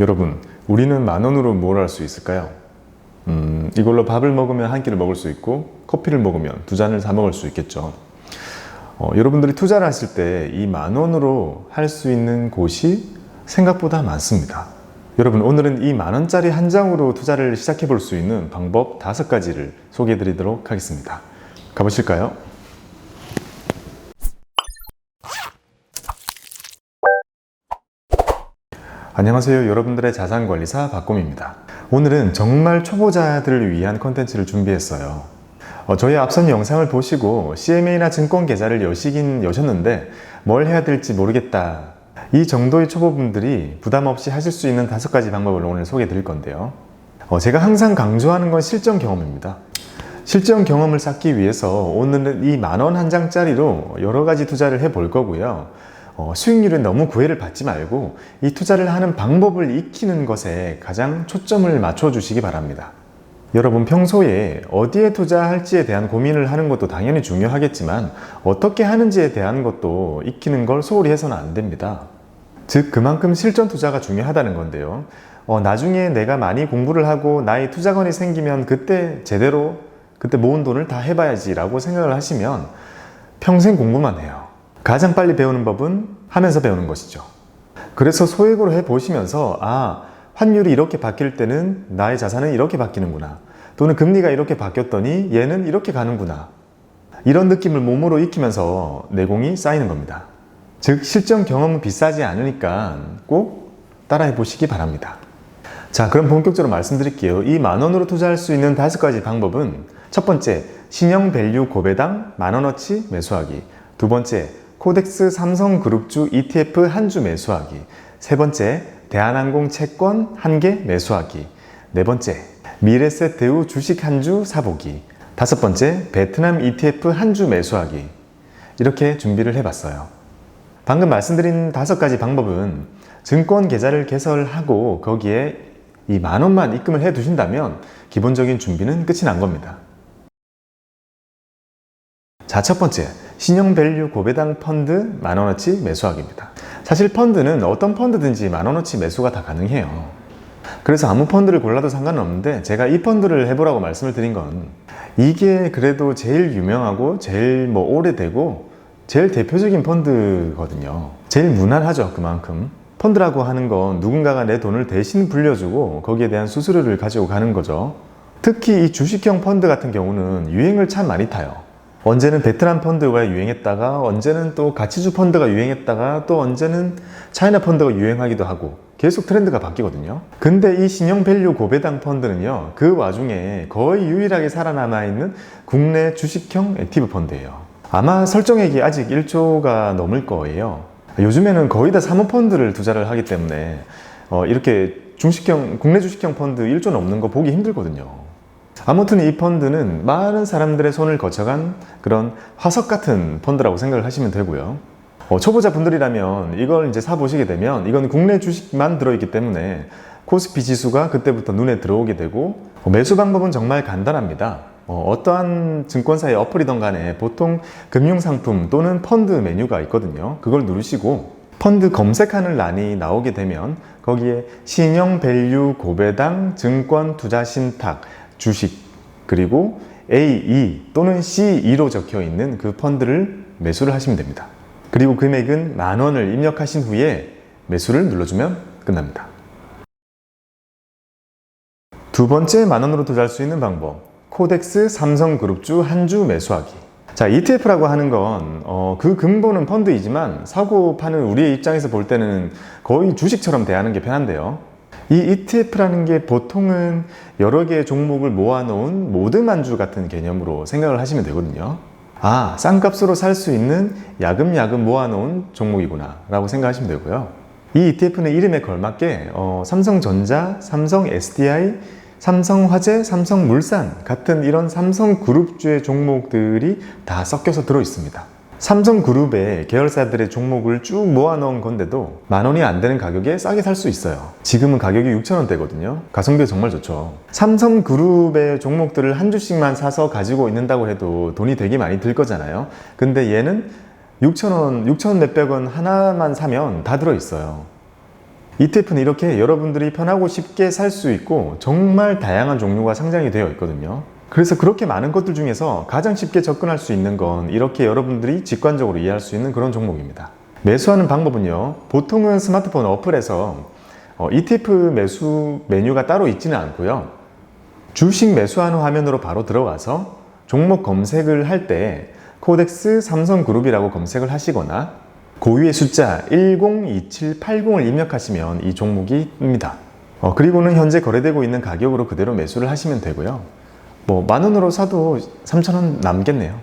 여러분, 우리는 만 원으로 뭘 할 수 있을까요? 음, 이걸로 밥을 먹으면 한 끼를 먹을 수 있고 커피를 먹으면 두 잔을 사 먹을 수 있겠죠. 어, 여러분들이 투자를 하실 때 이 만 원으로 할 수 있는 곳이 생각보다 많습니다. 여러분, 오늘은 이 만 원짜리 한 장으로 투자를 시작해 볼 수 있는 방법 다섯 가지를 소개해 드리도록 하겠습니다. 가보실까요? 안녕하세요. 여러분들의 자산관리사 박곰입니다. 오늘은 정말 초보자들을 위한 컨텐츠를 준비했어요. 어, 저희 앞선 영상을 보시고 CMA나 증권 계좌를 여시긴 여셨는데 뭘 해야 될지 모르겠다. 이 정도의 초보분들이 부담 없이 하실 수 있는 다섯 가지 방법을 오늘 소개해 드릴 건데요. 어, 제가 항상 강조하는 건 실전 경험입니다. 실전 경험을 쌓기 위해서 오늘은 이 만 원 한 장짜리로 여러 가지 투자를 해 볼 거고요. 어, 수익률은 너무 구애를 받지 말고 이 투자를 하는 방법을 익히는 것에 가장 초점을 맞춰 주시기 바랍니다. 여러분 평소에 어디에 투자할지에 대한 고민을 하는 것도 당연히 중요하겠지만 어떻게 하는지에 대한 것도 익히는 걸 소홀히 해서는 안 됩니다. 즉 그만큼 실전 투자가 중요하다는 건데요. 어, 나중에 내가 많이 공부를 하고 나의 투자건이 생기면 그때 제대로 그때 모은 돈을 다 해봐야지라고 생각을 하시면 평생 공부만 해요. 가장 빨리 배우는 법은 하면서 배우는 것이죠. 그래서 소액으로 해 보시면서 아 환율이 이렇게 바뀔 때는 나의 자산은 이렇게 바뀌는구나. 또는 금리가 이렇게 바뀌었더니 얘는 이렇게 가는구나. 이런 느낌을 몸으로 익히면서 내공이 쌓이는 겁니다. 즉 실전 경험은 비싸지 않으니까 꼭 따라해 보시기 바랍니다. 자, 그럼 본격적으로 말씀드릴게요. 이 만 원으로 투자할 수 있는 다섯 가지 방법은 첫 번째, 신형 밸류 고배당 만 원어치 매수하기. 두 번째, 코덱스 삼성그룹주 ETF 한 주 매수하기. 세 번째, 대한항공 채권 한 개 매수하기. 네 번째, 미래셋 대우 주식 한 주 사보기. 다섯 번째, 베트남 ETF 한 주 매수하기. 이렇게 준비를 해봤어요. 방금 말씀드린 다섯 가지 방법은 증권 계좌를 개설하고 거기에 이 만 원만 입금을 해 두신다면 기본적인 준비는 끝이 난 겁니다. 자, 첫 번째. 신용 밸류 고배당 펀드 만원어치 매수하기입니다. 사실 펀드는 어떤 펀드든지 만원어치 매수가 다 가능해요. 그래서 아무 펀드를 골라도 상관은 없는데 제가 이 펀드를 해보라고 말씀을 드린 건 이게 그래도 제일 유명하고 제일 뭐 오래되고 제일 대표적인 펀드거든요. 제일 무난하죠, 그만큼. 펀드라고 하는 건 누군가가 내 돈을 대신 불려주고 거기에 대한 수수료를 가지고 가는 거죠. 특히 이 주식형 펀드 같은 경우는 유행을 참 많이 타요. 언제는 베트남 펀드가 유행했다가 언제는 또 가치주 펀드가 유행했다가 또 언제는 차이나 펀드가 유행하기도 하고 계속 트렌드가 바뀌거든요. 근데 이 신용 밸류 고배당 펀드는요. 그 와중에 거의 유일하게 살아남아 있는 국내 주식형 액티브 펀드예요. 아마 설정액이 아직 1조가 넘을 거예요. 요즘에는 거의 다 사모펀드를 투자를 하기 때문에 어, 이렇게 주식형 국내 주식형 펀드 1조 넘는 거 보기 힘들거든요. 아무튼 이 펀드는 많은 사람들의 손을 거쳐간 그런 화석 같은 펀드라고 생각을 하시면 되고요. 어, 초보자 분들이라면 이걸 이제 사보시게 되면 이건 국내 주식만 들어있기 때문에 코스피 지수가 그때부터 눈에 들어오게 되고 어, 매수 방법은 정말 간단합니다. 어, 떠한 증권사의 어플이던 간에 보통 금융상품 또는 펀드 메뉴가 있거든요. 그걸 누르시고 펀드 검색하는 란이 나오게 되면 거기에 신용 밸류 고배당 증권 투자 신탁 주식 그리고 A2 또는 C2로 적혀 있는 그 펀드를 매수를 하시면 됩니다. 그리고 금액은 만 원을 입력하신 후에 매수를 눌러주면 끝납니다. 두 번째 만 원으로 투자할 수 있는 방법. 코덱스 삼성그룹주 한 주 매수하기. 자, ETF라고 하는 건, 어, 그 근본은 펀드이지만 사고 파는 우리의 입장에서 볼 때는 거의 주식처럼 대하는 게 편한데요. 이 ETF라는 게 보통은 여러 개의 종목을 모아놓은 모드만주 같은 개념으로 생각을 하시면 되거든요. 아, 싼 값으로 살 수 있는 야금야금 모아놓은 종목이구나 라고 생각하시면 되고요. 이 ETF는 이름에 걸맞게 어, 삼성전자, 삼성 SDI, 삼성화재, 삼성물산 같은 이런 삼성그룹주의 종목들이 다 섞여서 들어 있습니다. 삼성그룹의 계열사들의 종목을 쭉 모아놓은 건데도 만 원이 안 되는 가격에 싸게 살 수 있어요. 지금은 가격이 6천 원대거든요. 가성비 정말 좋죠. 삼성그룹의 종목들을 한 주씩만 사서 가지고 있는다고 해도 돈이 되게 많이 들 거잖아요. 근데 얘는 6천 원, 6천 몇백 원 하나만 사면 다 들어 있어요. ETF는 이렇게 여러분들이 편하고 쉽게 살 수 있고 정말 다양한 종류가 상장이 되어 있거든요. 그래서 그렇게 많은 것들 중에서 가장 쉽게 접근할 수 있는 건 이렇게 여러분들이 직관적으로 이해할 수 있는 그런 종목입니다. 매수하는 방법은요. 보통은 스마트폰 어플에서 어, ETF 매수 메뉴가 따로 있지는 않고요. 주식 매수하는 화면으로 바로 들어가서 종목 검색을 할 때 코덱스 삼성그룹이라고 검색을 하시거나 고유의 숫자 102780을 입력하시면 이 종목이 뜹니다. 어, 그리고는 현재 거래되고 있는 가격으로 그대로 매수를 하시면 되고요. 뭐 만 원으로 사도 3천 원 남겠네요.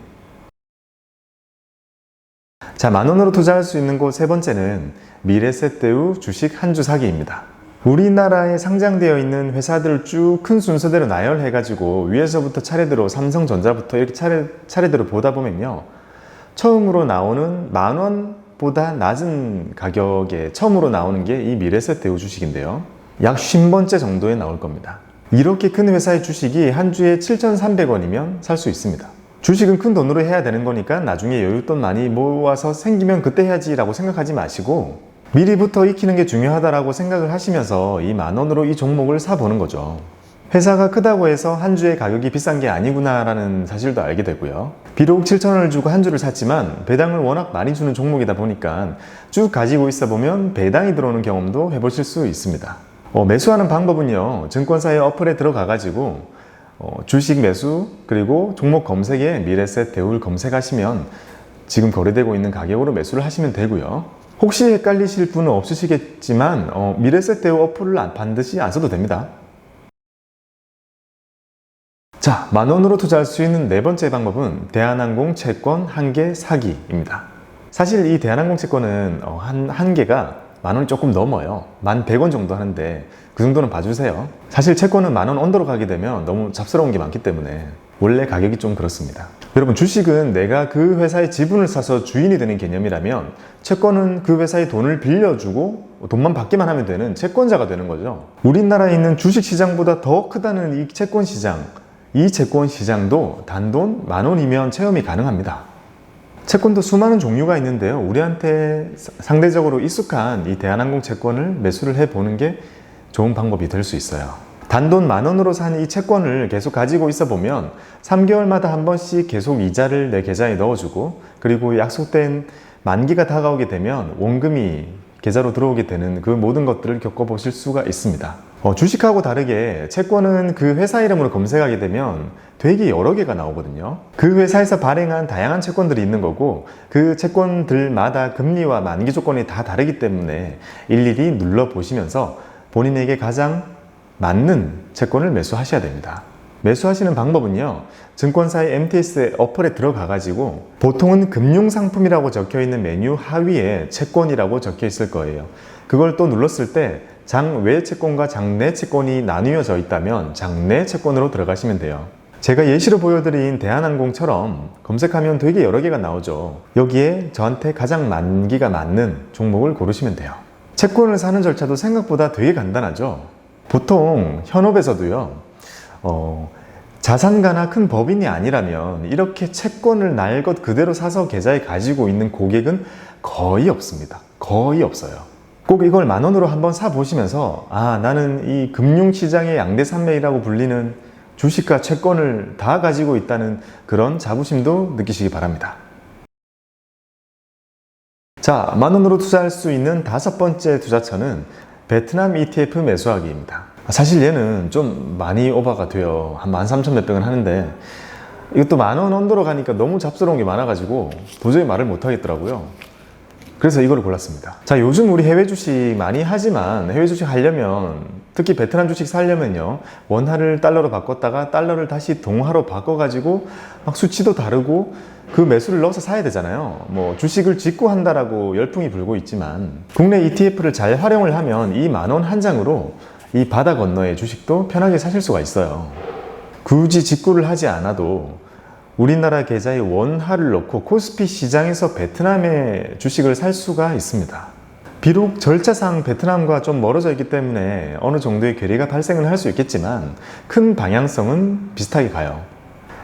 자, 만 원으로 투자할 수 있는 곳 세 번째는 미래세대우 주식 한 주 사기입니다. 우리나라에 상장되어 있는 회사들을 쭉 큰 순서대로 나열해 가지고 위에서부터 차례대로 삼성전자부터 이렇게 차례, 차례대로 보다 보면요. 처음으로 나오는 만 원보다 낮은 가격에 처음으로 나오는 게 이 미래세대우 주식인데요. 약 50번째 정도에 나올 겁니다. 이렇게 큰 회사의 주식이 한 주에 7,300원이면 살 수 있습니다. 주식은 큰 돈으로 해야 되는 거니까 나중에 여윳돈 많이 모아서 생기면 그때 해야지라고 생각하지 마시고 미리부터 익히는 게 중요하다라고 생각을 하시면서 이 만 원으로 이 종목을 사보는 거죠. 회사가 크다고 해서 한 주에 가격이 비싼 게 아니구나라는 사실도 알게 되고요. 비록 7천원을 주고 한 주를 샀지만 배당을 워낙 많이 주는 종목이다 보니까 쭉 가지고 있어 보면 배당이 들어오는 경험도 해보실 수 있습니다. 어, 매수하는 방법은요, 증권사의 어플에 들어가 가지고 어, 주식 매수 그리고 종목 검색에 미래셋 대우를 검색하시면 지금 거래되고 있는 가격으로 매수를 하시면 되고요. 혹시 헷갈리실 분은 없으시겠지만 어, 미래셋 대우 어플을 안- 반드시 안 써도 됩니다. 자, 만 원으로 투자할 수 있는 네 번째 방법은 대한항공 채권 한 개 사기입니다. 사실 이 대한항공 채권은 어, 한, 한 개가 만 원이 조금 넘어요. 만 100원 정도 하는데 그 정도는 봐주세요. 사실 채권은 만 원 언더로 가게 되면 너무 잡스러운 게 많기 때문에 원래 가격이 좀 그렇습니다. 여러분 주식은 내가 그 회사의 지분을 사서 주인이 되는 개념이라면 채권은 그 회사의 돈을 빌려주고 돈만 받기만 하면 되는 채권자가 되는 거죠. 우리나라에 있는 주식 시장보다 더 크다는 이 채권 시장, 이 채권 시장도 단돈 만 원이면 체험이 가능합니다. 채권도 수많은 종류가 있는데요. 우리한테 사- 상대적으로 익숙한 이 대한항공 채권을 매수를 해보는 게 좋은 방법이 될 수 있어요. 단돈 만 원으로 산 이 채권을 계속 가지고 있어 보면 3개월마다 한 번씩 계속 이자를 내 계좌에 넣어주고 그리고 약속된 만기가 다가오게 되면 원금이 계좌로 들어오게 되는 그 모든 것들을 겪어보실 수가 있습니다. 어, 주식하고 다르게 채권은 그 회사 이름으로 검색하게 되면 되게 여러 개가 나오거든요. 그 회사에서 발행한 다양한 채권들이 있는 거고 그 채권들마다 금리와 만기 조건이 다 다르기 때문에 일일이 눌러 보시면서 본인에게 가장 맞는 채권을 매수하셔야 됩니다. 매수하시는 방법은요, 증권사의 MTS 어플에 들어가 가지고 보통은 금융 상품이라고 적혀 있는 메뉴 하위에 채권이라고 적혀 있을 거예요. 그걸 또 눌렀을 때 장외 채권과 장내 채권이 나뉘어져 있다면 장내 채권으로 들어가시면 돼요. 제가 예시로 보여드린 대한항공처럼 검색하면 되게 여러 개가 나오죠. 여기에 저한테 가장 만기가 맞는 종목을 고르시면 돼요. 채권을 사는 절차도 생각보다 되게 간단하죠. 보통 현업에서도요, 어, 자산가나 큰 법인이 아니라면 이렇게 채권을 날 것 그대로 사서 계좌에 가지고 있는 고객은 거의 없습니다. 거의 없어요. 꼭 이걸 만 원으로 한번 사 보시면서 아 나는 이 금융시장의 양대산맥이라고 불리는 주식과 채권을 다 가지고 있다는 그런 자부심도 느끼시기 바랍니다. 자, 만 원으로 투자할 수 있는 다섯 번째 투자처는 베트남 ETF 매수하기입니다. 사실 얘는 좀 많이 오버가 돼요. 한 13,000 몇백은 하는데 이것도 만 원 언더로 가니까 너무 잡스러운 게 많아가지고 도저히 말을 못 하겠더라고요. 그래서 이거를 골랐습니다. 자, 요즘 우리 해외 주식 많이 하지만 해외 주식 하려면 특히 베트남 주식 살려면요. 원화를 달러로 바꿨다가 달러를 다시 동화로 바꿔가지고 막 수치도 다르고 그 매수를 넣어서 사야 되잖아요. 뭐 주식을 짓고 한다라고 열풍이 불고 있지만 국내 ETF를 잘 활용을 하면 이 만 원 한 장으로 이 바다 건너의 주식도 편하게 사실 수가 있어요. 굳이 직구를 하지 않아도 우리나라 계좌에 원화를 넣고 코스피 시장에서 베트남의 주식을 살 수가 있습니다. 비록 절차상 베트남과 좀 멀어져 있기 때문에 어느 정도의 괴리가 발생을 할 수 있겠지만 큰 방향성은 비슷하게 가요.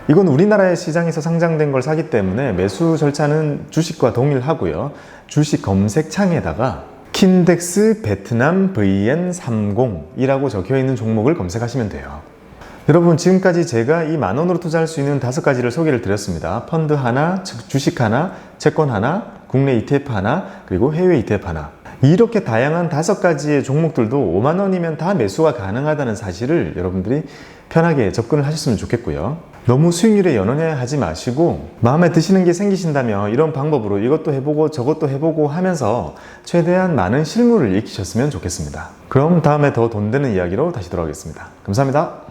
이건 우리나라의 시장에서 상장된 걸 사기 때문에 매수 절차는 주식과 동일하고요. 주식 검색창에다가 킨덱스 베트남 VN30이라고 적혀 있는 종목을 검색하시면 돼요. 여러분 지금까지 제가 이 만원으로 투자할 수 있는 다섯 가지를 소개를 드렸습니다. 펀드 하나, 즉 주식 하나, 채권 하나, 국내 ETF 하나, 그리고 해외 ETF 하나. 이렇게 다양한 다섯 가지의 종목들도 5만 원이면 다 매수가 가능하다는 사실을 여러분들이 편하게 접근을 하셨으면 좋겠고요. 너무 수익률에 연연해 하지 마시고 마음에 드시는 게 생기신다면 이런 방법으로 이것도 해보고 저것도 해보고 하면서 최대한 많은 실물을 익히셨으면 좋겠습니다. 그럼 다음에 더 돈 되는 이야기로 다시 돌아오겠습니다. 감사합니다.